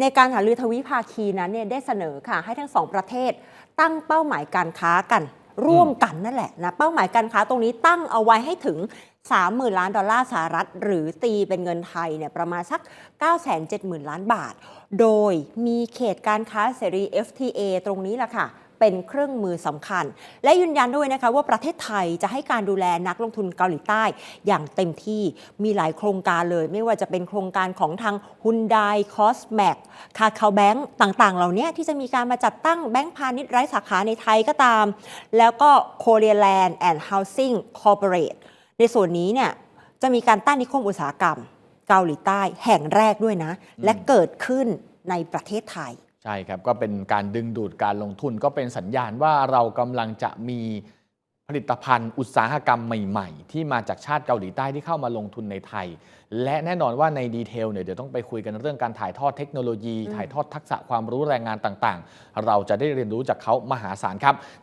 ในการหารือทวิภาคีนั้นเนี่ยได้เสนอค่ะ ให้ทั้งสองประเทศ ตั้งเป้าหมายการค้ากัน ร่วมกันนั่นแหละนะเป้าหมายการค้าตรงนี้ตั้งเอาไว้ให้ถึง 30,000 ล้านดอลลาร์สหรัฐ หรือตีเป็นเงินไทยเนี่ยประมาณสัก 970,000 ล้านบาท โดยมีเขตการค้าเสรี FTA ตรงนี้แหละค่ะ เป็นเครื่องมือสำคัญ และยืนยันด้วยนะคะว่าประเทศไทยจะให้การดูแลนักลงทุนเกาหลีใต้อย่างเต็มที่มีหลายโครงการเลย ไม่ว่าจะเป็นโครงการของทางฮุนไดคอสแมกคาคาแบงก์ต่างๆ เหล่านี้ที่จะมีการมาจัดตั้งแบงก์พาณิชย์ไร้สาขาในไทยก็ตาม แล้วก็ Korea Land and Housing Corporate ในส่วนนี้เนี่ยจะมีการตั้งนิคมอุตสาหกรรม เกาหลีใต้แห่งแรกด้วยนะ และเกิดขึ้นในประเทศไทย ช่ครับก็เป็นการดึงดูดการลงทุน ก็เป็นสัญญาณว่าเรากำลังจะมีผลิตภัณฑ์อุตสาหกรรมใหม่ ๆ ที่มาจากชาติเกาหลีใต้ที่เข้ามาลงทุนในไทย และแน่นอนว่าในดีเทลเนี่ยเดี๋ยวต้องไปคุยกันเรื่องการถ่ายทอดเทคโนโลยี ถ่ายทอดทักษะความรู้แรงงานต่างๆ เราจะได้เรียนรู้จากเขามหาศาลครับ